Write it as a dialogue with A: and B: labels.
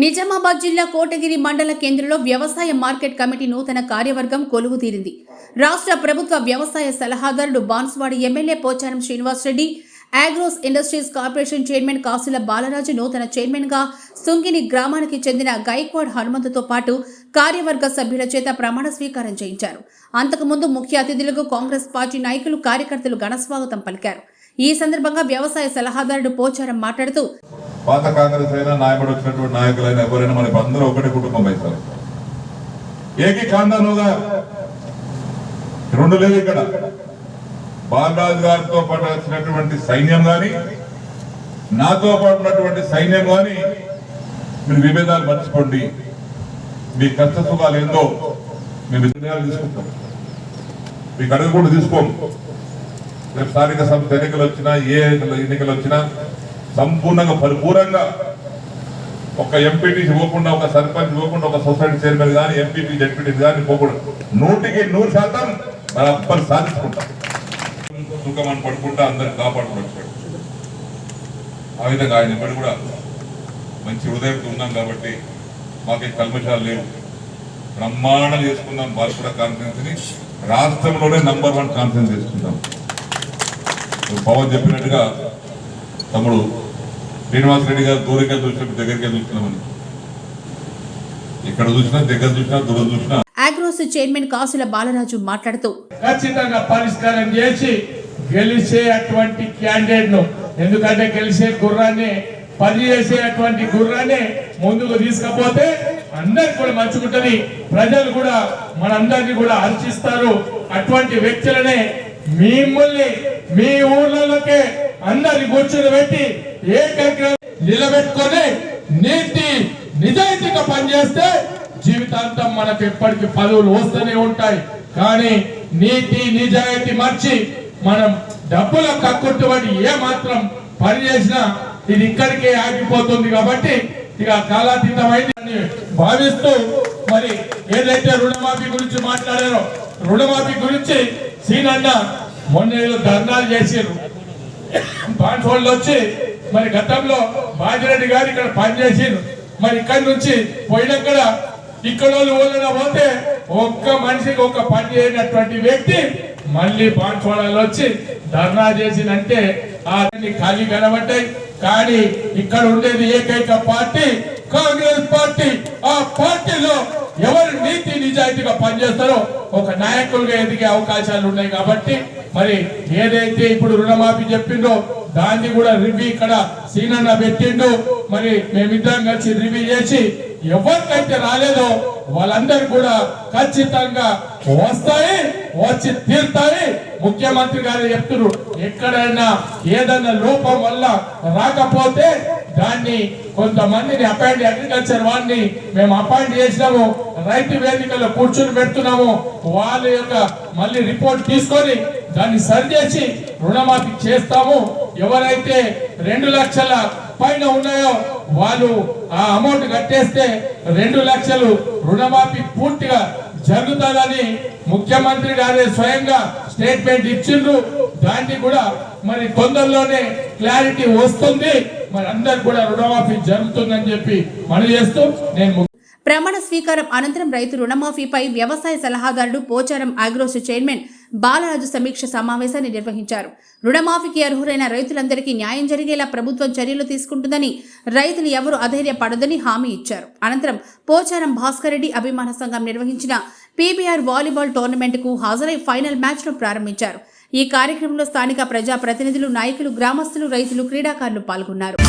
A: నిజామాబాద్ జిల్లా కోటగిరి మండల కేంద్రంలో వ్యవసాయ మార్కెట్ కమిటీ నూతన కార్యవర్గం కొలువు తీరింది రాష్ట్ర ప్రభుత్వ వ్యవసాయ సలహాదారుడు Banswada MLA Pocharam Srinivas Reddy Agros industries corporation chairman Kasula Balaraju నూతన చైర్మన్గా సుంగిని గ్రామానికి చెందిన గైక్వాడ్ హనుమంతుతో పాటు కార్యవర్గ సభ్యుల చేత ప్రమాణ స్వీకారం చేయించారు. అంతకుముందు ముఖ్య అతిథులకు కాంగ్రెస్ పార్టీ నాయకులు కార్యకర్తలు ఘనస్వాగతం పలికారు. ఈ సందర్భంగా వ్యవసాయ సలహాదారుడు పోచారం మాట్లాడుతూ
B: పాత కాంగ్రెస్ అయినా నాయకుడు వచ్చినటువంటి నాయకులైనా ఎవరైనా మనకి అందరూ ఒకటే కుటుంబం అవుతారు. ఏకీ రెండు లేదు ఇక్కడ. బాలరాజు గారితో పాటు వచ్చినటువంటి సైన్యం కానీ నాతో పాటు ఉన్నటువంటి సైన్యం కానీ మీరు విభేదాలు మర్చిపోండి. మీ కష్ట సుఖాలు ఏందో మేము నిర్ణయాలు తీసుకుంటాం. మీకు అడుగు కూడా తీసుకోము రేపు స్థానిక సంస్థ ఎన్నికలు వచ్చినా ఏ ఎన్నికలు వచ్చినా సంపూర్ణంగా పరిపూర్ణంగా ఒక ఎంపీటీ ఇవ్వకుండా ఒక సర్పంచ్ ఇవ్వకుండా ఒక సొసైటీ చైర్మన్ కానీ ఎంపీటీ జడ్పీటీ కానీ పోకూడదు. నూటికి నూరు శాతం మన అప్పని సాధించుకుంటాం. సుఖమని పడుకుంటా అందరికి కాపాడుకోవచ్చు ఆ విధంగా ఆయన ఎప్పటి కూడా మంచి హృదయంతో ఉన్నాం కాబట్టి మాకేం కల్మషాలు లేవు. బ్రహ్మాండం చేసుకుందాం బాల్పూడ కాన్ఫరెన్స్ని. రాష్ట్రంలోనే నంబర్ వన్ కాన్ఫరెన్స్ చేసుకుందాం పవన్ చెప్పినట్టుగా తమ్ముడు శ్రీనివాస్ రెడ్డి గారు దూరంగా చూసినప్పుడు దగ్గరికి చూస్తున్నామని ఇక్కడ చూసినా దగ్గర చూసినా దూరం చూసినా.
A: ఆగ్రోస్ చైర్మన్ కాసుల బాలరాజు మాట్లాడుతూ
C: ఖచ్చితంగా పరిష్కారం చేసి గెలిచే అటువంటి క్యాండిడేట్ను ఎందుకంటే గెలిచే గుర్రాన్ని పని చేసే అటువంటి గుర్రాన్ని ముందుకు తీసుకపోతే అందరికి కూడా మంచుకుంటది. ప్రజలు కూడా మనందరినీ కూడా హర్షిస్తారు. అటువంటి వ్యక్తులనే మిమ్మల్ని మీ ఊర్లలోకే అందరిని కూర్చొని పెట్టి ఏ నిలబెట్టుకొని నీతి నిజాయితీగా పనిచేస్తే జీవితాంతం మనకు ఎప్పటికీ పదవులు వస్తూనే ఉంటాయి. కానీ నీతి నిజాయితీ మర్చి మనం డబ్బుల కక్కుట్టుబడి ఏ మాత్రం పని చేసినా ఇది ఇక్కడికే ఆగిపోతుంది కాబట్టి ఇక కాలాతీతమైంది భావిస్తూ మరి ఏదైతే రుణమాఫీ గురించి మాట్లాడారో రుణమాఫీ గురించి సీనన్న మొన్న ధర్నాలు చేసారు బాన్సోళ్ళు వచ్చి మరి గతంలో బాజిరెడ్డి గారు ఇక్కడ పనిచేసి మరి ఇక్కడి నుంచి పోయినక్కడ ఇక్కడ వాళ్ళు పోతే ఒక్క మనిషికి ఒక్క పని చేయనటువంటి వ్యక్తి మళ్ళీ బాన్సోళాలు వచ్చి ధర్నా చేసిందంటే ఆ ఖాళీ కనబడ్డాయి. కానీ ఇక్కడ ఉండేది ఏకైక పార్టీ కాంగ్రెస్ పార్టీ. ఆ పార్టీలో ఎవరు నీతి నిజాయితీగా పనిచేస్తారో ఒక నాయకులుగా ఎదిగే అవకాశాలు ఉన్నాయి కాబట్టి మరి ఏదైతే ఇప్పుడు రుణమాఫీ చెప్పిండో దాన్ని కూడా రివ్యూ ఇక్కడ సీనన్న పెట్టిండు. మరి మేమిద్దరం కలిసి రివ్యూ చేసి ఎవరికైతే రాలేదో వాళ్ళందరూ కూడా ఖచ్చితంగా వస్తాయి వచ్చి తీరుతాయి. ముఖ్యమంత్రి గారు చెప్తున్నారు ఎక్కడైనా ఏదైనా లోపం వల్ల రాకపోతే దాన్ని కొంతమందిని అపాయింట్ అగ్రికల్చర్ వాడిని మేము అపాయింట్ చేసినాము. రైతు వేదికలో కూర్చుని పెడుతున్నాము. వాళ్ళ యొక్క మళ్ళీ రిపోర్ట్ తీసుకొని దాన్ని సరిచేసి రుణమాఫీ చేస్తాము. ఎవరైతే రెండు లక్షల పైన ఉన్నాయో వాళ్ళు ఆ అమౌంట్ కట్టేస్తే రెండు లక్షలు రుణమాఫీ పూర్తిగా జరుగుతుందని ముఖ్యమంత్రి గారే స్వయంగా స్టేట్మెంట్ ఇచ్చిండ్రు. దాన్ని కూడా మరి తొందరలోనే క్లారిటీ వస్తుంది. మరి కూడా రుణమాఫీ జరుగుతుందని చెప్పి మనం చేస్తూ నేను
A: ప్రమాణ స్వీకారం అనంతరం రైతు రుణమాఫీపై వ్యవసాయ సలహాదారుడు పోచారం ఆగ్రోస్ చైర్మన్ బాలరాజు సమీక్ష సమావేశాన్ని నిర్వహించారు. రుణమాఫీకి అర్హులైన రైతులందరికీ న్యాయం జరిగేలా ప్రభుత్వం చర్యలు తీసుకుంటుందని రైతులు ఎవరు అధైర్యపడదని హామీ ఇచ్చారు. అనంతరం పోచారం భాస్కర్ రెడ్డి అభిమాన సంఘం నిర్వహించిన పీబీఆర్ వాలీబాల్ టోర్నమెంట్కు హాజరై ఫైనల్ మ్యాచ్ను ప్రారంభించారు. ఈ కార్యక్రమంలో స్థానిక ప్రజా ప్రతినిధులు నాయకులు గ్రామస్తులు రైతులు క్రీడాకారులు పాల్గొన్నారు.